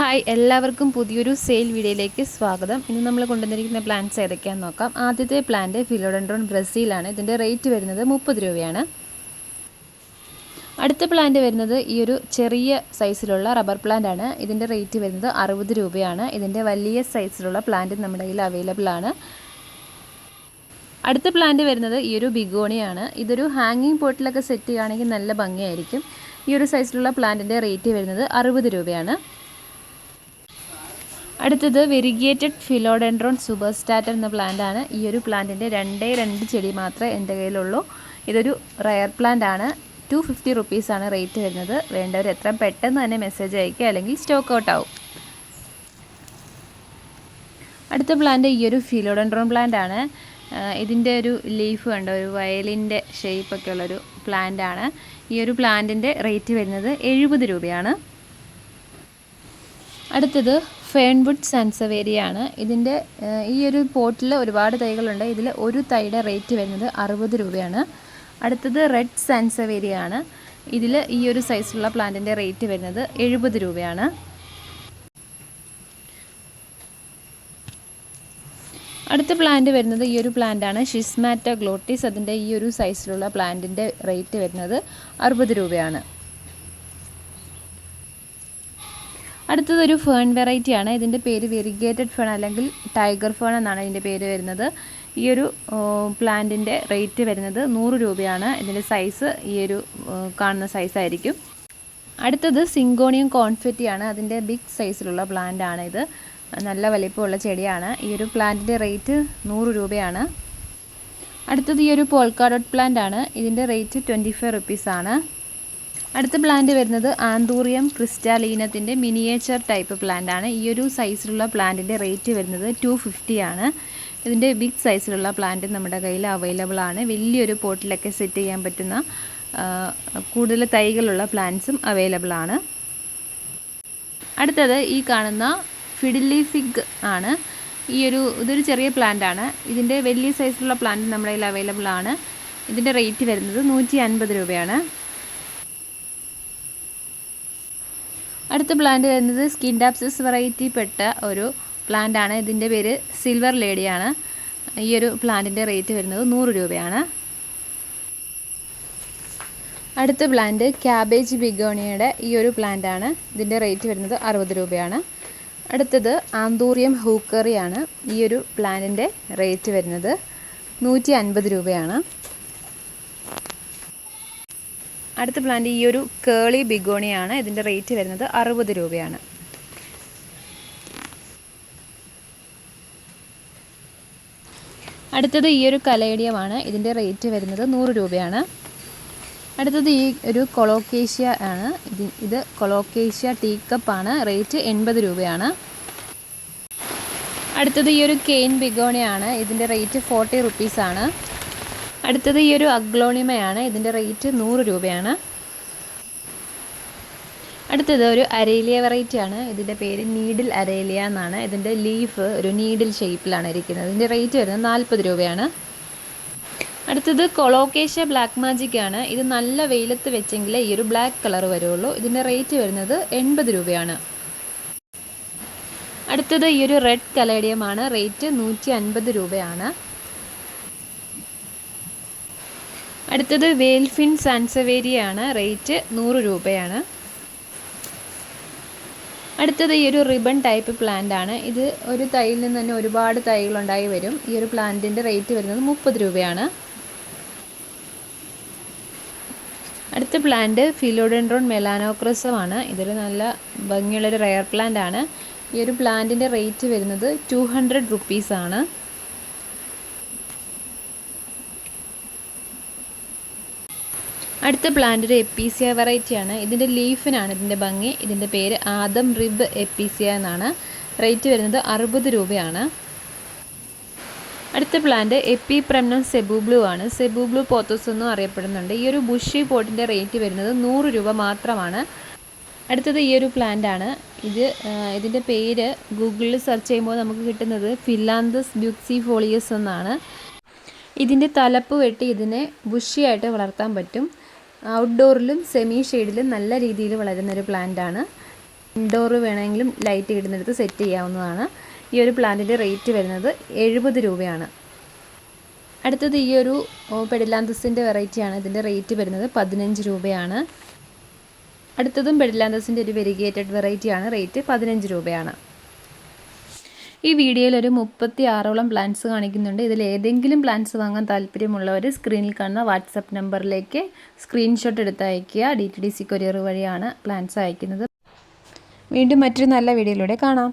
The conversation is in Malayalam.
ഹായ് എല്ലാവർക്കും പുതിയൊരു സെയിൽ വീഡിയോയിലേക്ക് സ്വാഗതം. ഇന്ന് നമ്മൾ കൊണ്ടുവന്നിരിക്കുന്ന പ്ലാന്റ്സ് ഏതൊക്കെയാണെന്ന് നോക്കാം. ആദ്യത്തെ പ്ലാന്റ് ഫിലോഡൻഡ്രോൺ ബ്രസീലാണ്. ഇതിന്റെ റേറ്റ് വരുന്നത് മുപ്പത് രൂപയാണ്. അടുത്ത പ്ലാന്റ് വരുന്നത് ഈ ഒരു ചെറിയ സൈസിലുള്ള റബ്ബർ പ്ലാന്റ് ആണ്. ഇതിന്റെ റേറ്റ് വരുന്നത് അറുപത് രൂപയാണ്. ഇതിന്റെ വലിയ സൈസിലുള്ള പ്ലാന്റ് നമ്മുടെ കയ്യിൽ അവൈലബിൾ ആണ്. അടുത്ത പ്ലാന്റ് വരുന്നത് ഈ ഒരു ബിഗോണിയാണ്. ഇതൊരു ഹാങ്ങിങ് പോട്ടിലൊക്കെ സെറ്റ് ചെയ്യുകയാണെങ്കിൽ നല്ല ഭംഗിയായിരിക്കും. ഈ ഒരു സൈസിലുള്ള പ്ലാന്റിന്റെ റേറ്റ് വരുന്നത് അറുപത് രൂപയാണ്. അടുത്തത് വെരിഗേറ്റഡ് ഫിലോഡെൻഡ്രോൺ സൂപ്പർ സ്റ്റാറ്റർ എന്ന പ്ലാന്റ് ആണ്. ഈ ഒരു പ്ലാന്റിന്റെ രണ്ടേ രണ്ട് ചെടി മാത്രമേ എന്റെ കയ്യിലുള്ളൂ. ഇതൊരു റയർ പ്ലാന്റ് ആണ്. ടു ഫിഫ്റ്റി റുപ്പീസാണ് റേറ്റ് വരുന്നത്. വേണ്ടവർ എത്ര പെട്ടെന്ന് തന്നെ മെസ്സേജ് അയക്കുക അല്ലെങ്കിൽ സ്റ്റോക്ക് ഔട്ട് ആവും. അടുത്ത പ്ലാന്റ് ഈ ഒരു ഫിലോഡെൻഡ്രോൺ പ്ലാന്റ് ആണ്. ഇതിന്റെ ഒരു ലീഫ് കണ്ടോ? ഒരു വയലിന്റെ ഷേപ്പൊക്കെ ഉള്ളൊരു പ്ലാന്റ് ആണ്. ഈ ഒരു പ്ലാന്റിന്റെ റേറ്റ് വരുന്നത് എഴുപത് രൂപയാണ്. അടുത്തത് ഫേൺവുഡ് സൺസവേരിയാണ് ഇതിന്റെ ഈ ഒരു പോട്ടിൽ ഒരുപാട് തൈകളുണ്ട്. ഇതിൽ ഒരു തൈയുടെ റേറ്റ് വരുന്നത് അറുപത് രൂപയാണ്. അടുത്തത് റെഡ് സൺസവേരിയാണ് ഇതിൽ ഈ ഒരു സൈസിലുള്ള പ്ലാന്റിന്റെ റേറ്റ് വരുന്നത് എഴുപത് രൂപയാണ്. അടുത്ത പ്ലാന്റ് വരുന്നത് ഈ ഒരു പ്ലാന്റാണ്. Schismatoglottis. അതിന്റെ ഈ ഒരു സൈസിലുള്ള പ്ലാന്റിന്റെ റേറ്റ് വരുന്നത് അറുപത് രൂപയാണ്. അടുത്തതൊരു ഫേൺ വെറൈറ്റി ആണ്. ഇതിന്റെ പേര് വെരിഗേറ്റഡ് ഫേൺ അല്ലെങ്കിൽ ടൈഗർ ഫേൺ എന്നാണ് ഇതിന്റെ പേര് വരുന്നത്. ഈ ഒരു പ്ലാന്റിന്റെ റേറ്റ് വരുന്നത് നൂറ് രൂപയാണ്. ഇതിന്റെ സൈസ് ഈ ഒരു കാണുന്ന സൈസായിരിക്കും അടുത്തത് സിങ്കോണിയം കോൺഫെറ്റിയാണ് അതിന്റെ ബിഗ് സൈസിലുള്ള പ്ലാന്റ് ആണ് ഇത്. നല്ല വലിപ്പമുള്ള ചെടിയാണ്. ഈ ഒരു പ്ലാന്റിന്റെ റേറ്റ് നൂറ് രൂപയാണ്. അടുത്തത് ഈ ഒരു പോൾക്കാഡോട്ട് പ്ലാന്റ് ആണ്. ഇതിന്റെ റേറ്റ് ട്വന്റി ഫൈവ് റുപ്പീസാണ് അടുത്ത പ്ലാന്റ് വരുന്നത് ആന്തൂറിയം ക്രിസ്റ്റാലീനത്തിന്റെ മിനിയേച്ചർ ടൈപ്പ് പ്ലാന്റ് ആണ്. ഈ ഒരു സൈസിലുള്ള പ്ലാന്റിന്റെ റേറ്റ് വരുന്നത് ടു ആണ്. ഇതിന്റെ ബിഗ് സൈസിലുള്ള പ്ലാന്റ് നമ്മുടെ കയ്യിൽ അവൈലബിൾ ആണ്. വലിയൊരു പോട്ടിലൊക്കെ സെറ്റ് ചെയ്യാൻ പറ്റുന്ന കൂടുതൽ തൈകളുള്ള പ്ലാന്റ്സും അവൈലബിൾ ആണ്. അടുത്തത് ഈ കാണുന്ന ഫിഡിലി ഫിഗ് ആണ്. ഈ ഒരു ഇതൊരു ചെറിയ പ്ലാന്റ് ആണ്. ഇതിന്റെ വലിയ സൈസിലുള്ള പ്ലാന്റ് നമ്മുടെ കയ്യിൽ അവൈലബിൾ ആണ്. ഇതിന്റെ റേറ്റ് വരുന്നത് നൂറ്റി രൂപയാണ്. അടുത്ത പ്ലാന്റ് വരുന്നത് സ്കിൻ ഡാപ്സിസ് വെറൈറ്റി പെട്ട ഒരു പ്ലാന്റ് ആണ്. ഇതിന്റെ പേര് സിൽവർ ലേഡിയാണ് ഈ ഒരു പ്ലാന്റിന്റെ റേറ്റ് വരുന്നത് നൂറ് രൂപയാണ്. അടുത്ത പ്ലാന്റ് ക്യാബേജ് ബിഗോണിയുടെ ഈ ഒരു പ്ലാന്റ് ആണ്. ഇതിന്റെ റേറ്റ് വരുന്നത് അറുപത് രൂപയാണ്. അടുത്തത് ആന്തൂറിയം ഹൂക്കറിയാണ് ഈ ഒരു പ്ലാന്റിന്റെ റേറ്റ് വരുന്നത് നൂറ്റി അൻപത് രൂപയാണ്. അടുത്ത പ്ലാന്റ് ഈ ഒരു കേളി ബിഗോണിയാണ് ഇതിന്റെ റേറ്റ് വരുന്നത് അറുപത് രൂപയാണ്. അടുത്തത് ഈ ഒരു കലേഡിയമാണ് ഇതിന്റെ റേറ്റ് വരുന്നത് നൂറ് രൂപയാണ്. അടുത്തത് ഈ ഒരു കൊളോക്കേഷ്യ ആണ്. ഇത് ഇത് കൊളോക്കേഷ്യ ടീ കപ്പാണ് റേറ്റ് എൺപത് രൂപയാണ്. അടുത്തത് ഈ ഒരു കെയിൻ ബിഗോണിയാണ് ഇതിന്റെ റേറ്റ് ഫോർട്ടി റുപ്പീസാണ് അടുത്തത് ഈ ഒരു അഗ്ലോണിമയാണ്. ഇതിന്റെ റേറ്റ് നൂറ് രൂപയാണ്. അടുത്തത് ഒരു അരേലിയ വെറൈറ്റി ആണ്. ഇതിന്റെ പേര് നീഡിൽ അരേലിയ എന്നാണ്. ഇതിന്റെ ലീഫ് ഒരു നീഡിൽ ഷേപ്പിലാണ് ഇരിക്കുന്നത്. ഇതിന്റെ റേറ്റ് വരുന്നത് നാൽപ്പത് രൂപയാണ്. അടുത്തത് കൊളോക്കേഷ്യ ബ്ലാക്ക് മാജിക് ആണ്. ഇത് നല്ല വെയിലത്ത് വെച്ചെങ്കിലേ ഈ ഒരു ബ്ലാക്ക് കളർ വരുള്ളൂ. ഇതിന്റെ റേറ്റ് വരുന്നത് എൺപത് രൂപയാണ്. അടുത്തത് ഈ ഒരു റെഡ് കലേഡിയമാണ് റേറ്റ് നൂറ്റി അൻപത് രൂപയാണ്. അടുത്തത് വേൽഫിൻ സാൻസവേരിയാണ്. റേറ്റ് നൂറ് രൂപയാണ്. അടുത്തത് ഈ ഒരു റിബൺ ടൈപ്പ് പ്ലാന്റ് ആണ്. ഇത് ഒരു തൈയിൽ നിന്ന് തന്നെ ഒരുപാട് തൈകളുണ്ടായി വരും. ഈ ഒരു പ്ലാന്റിന്റെ റേറ്റ് വരുന്നത് മുപ്പത് രൂപയാണ്. അടുത്ത പ്ലാന്റ് ഫിലോഡെൻഡ്രോൺ മെലാനോക്രസം ആണ്. ഇതൊരു നല്ല ഭംഗിയുള്ളൊരു റെയർ പ്ലാന്റ് ആണ്. ഈ ഒരു പ്ലാന്റിന്റെ റേറ്റ് വരുന്നത് ടു ഹൺഡ്രഡ് റുപ്പീസാണ് അടുത്ത പ്ലാന്റ് ഒരു എപ്പീസിയ വെറൈറ്റിയാണ്. ഇതിന്റെ ലീഫിനാണ് ഇതിന്റെ ഭംഗി. ഇതിന്റെ പേര് ആദം റിബ് എപ്പീസിയ എന്നാണ്. റേറ്റ് വരുന്നത് അറുപത് രൂപയാണ്. അടുത്ത plant epipremnum zebu blue ആണ്. സെബു ബ്ലൂ പോത്തോസ് എന്നും അറിയപ്പെടുന്നുണ്ട്. ഈ ഒരു ബുഷി പോട്ടിന്റെ റേറ്റ് വരുന്നത് നൂറ് രൂപ മാത്രമാണ്. അടുത്തത് ഈ ഒരു പ്ലാന്റ് ആണ്. ഇത് ഇതിന്റെ പേര് ഗൂഗിളിൽ സെർച്ച് ചെയ്യുമ്പോൾ നമുക്ക് കിട്ടുന്നത് ഫിലാന്തസ് ബ്യൂക്സി ഫോളിയസ് എന്നാണ്. ഇതിന്റെ തലപ്പ് വെട്ടി ഇതിനെ ബുഷിയായിട്ട് വളർത്താൻ പറ്റും. ഔട്ട്ഡോറിലും സെമി ഷെയ്ഡിലും നല്ല രീതിയിൽ വളരുന്ന ഒരു പ്ലാന്റ് ആണ്. ഇൻഡോർ വേണമെങ്കിലും ലൈറ്റ് ഇടുന്നിടത്ത് സെറ്റ് ചെയ്യാവുന്നതാണ്. ഈ ഒരു പ്ലാന്റിന്റെ റേറ്റ് വരുന്നത് എഴുപത് രൂപയാണ്. അടുത്തത് ഈ ഒരു പെഡിലാന്തസിന്റെ വെറൈറ്റിയാണ് ഇതിന്റെ റേറ്റ് വരുന്നത് പതിനഞ്ച് രൂപയാണ്. അടുത്തതും പെഡിലാന്തസിന്റെ ഒരു വെരിഗേറ്റഡ് വെറൈറ്റിയാണ് റേറ്റ് പതിനഞ്ച് രൂപയാണ്. ഈ വീഡിയോയിൽ ഒരു മുപ്പത്തി ആറോളം പ്ലാൻസ് കാണിക്കുന്നുണ്ട്. ഇതിൽ ഏതെങ്കിലും പ്ലാൻസ് വാങ്ങാൻ താല്പര്യമുള്ളവർ സ്ക്രീനിൽ കാണുന്ന വാട്സപ്പ് നമ്പറിലേക്ക് സ്ക്രീൻഷോട്ട് എടുത്ത് അയയ്ക്കുക D T D C courier വഴിയാണ് പ്ലാൻസ് അയക്കുന്നത്. വീണ്ടും മറ്റൊരു നല്ല വീഡിയോയിലൂടെ കാണാം.